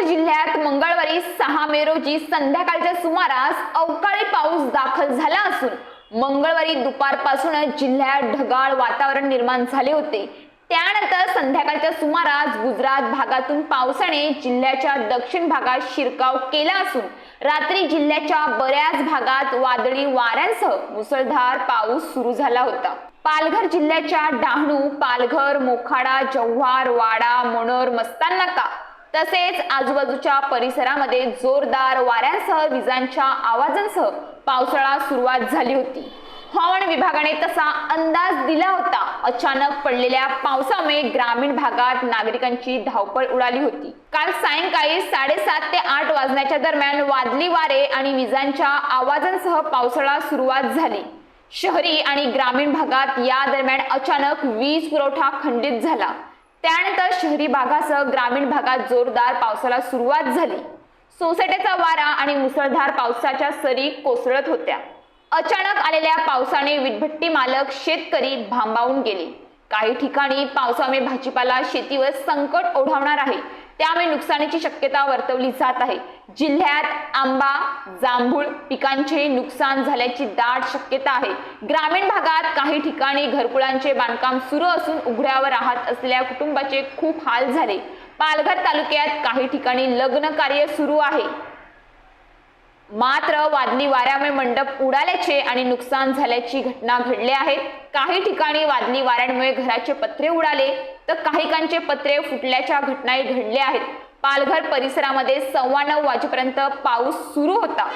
जिल्ह्यात मंगळवारी सहा मे रोजी संध्याकाळच्या सुमारास अवकाळी पाऊस दाखल झाला असून मंगळवारी दुपारपासूनच जिल्ह्यात ढगाळ वातावरण निर्माण झाले होते. त्यानंतर संध्याकाळच्या सुमारास गुजरात भागातून पावसाने जिल्ह्याच्या दक्षिण भागात शिरकाव केला असून रात्री जिल्ह्याच्या बऱ्याच भागात वादळी वाऱ्यांसह मुसळधार पाऊस सुरू झाला होता. पालघर जिल्ह्याच्या डहाणू पालघर मोखाडा जव्हार वाडा मनोर मस्तान नाका तसेच आजूबाजूच्या परिसरामध्ये जोरदार वाऱ्यांसह विजांच्या आवाजांसह पावसाळा सुरुवात झाली होती. हवामान विभागाने तसा अंदाज दिला होता. अचानक पडलेल्या पावसामुळे ग्रामीण भागात नागरिकांची धावपळ उडाली होती. काल सायंकाळी साडेसात ते आठ वाजण्याच्या दरम्यान वादली वारे आणि विजांच्या आवाजांसह पावसाळा सुरुवात झाली. शहरी आणि ग्रामीण भागात या दरम्यान अचानक वीज पुरवठा खंडित झाला. त्यानंतर शहरी भागासह ग्रामीण भागात जोरदार पावसाला सुरुवात झाली. सोसाट्याचा वारा आणि मुसळधार पावसाच्या सरी कोसळत होत्या. अचानक आलेल्या पावसाने विटभट्टी मालक शेतकरी भांबावून गेले. काही ठिकाणी पावसामुळे भाजीपाला शेतीवर संकट ओढावणार आहे. त्यामुळे नुकसानीची शक्यता वर्तवली जात आहे. जिल्ह्यात आंबा जांभूळ पिकांचे नुकसान झाल्याची दाट शक्यता आहे. ग्रामीण भागात काही ठिकाणी घरकुळांचे बांधकाम सुरू असून उघड्यावर राहत असलेल्या कुटुंबाचे खूप हाल झाले. पालघर तालुक्यात काही ठिकाणी लग्न कार्य सुरू आहे. मात्र वादळी वाऱ्यामुळे मंडप उडाल्याचे आणि नुकसान झाल्याची घटना घडली आहे काही ठिकाणी वादळी वाऱ्यांमुळे घराचे पत्रे उडाले तर काहीकांचे पत्रे फुटल्याच्या घटनाही घडल्या आहेत. पालघर परिसरामध्ये सव्वा नऊ वाजेपर्यंत पाऊस सुरू होता.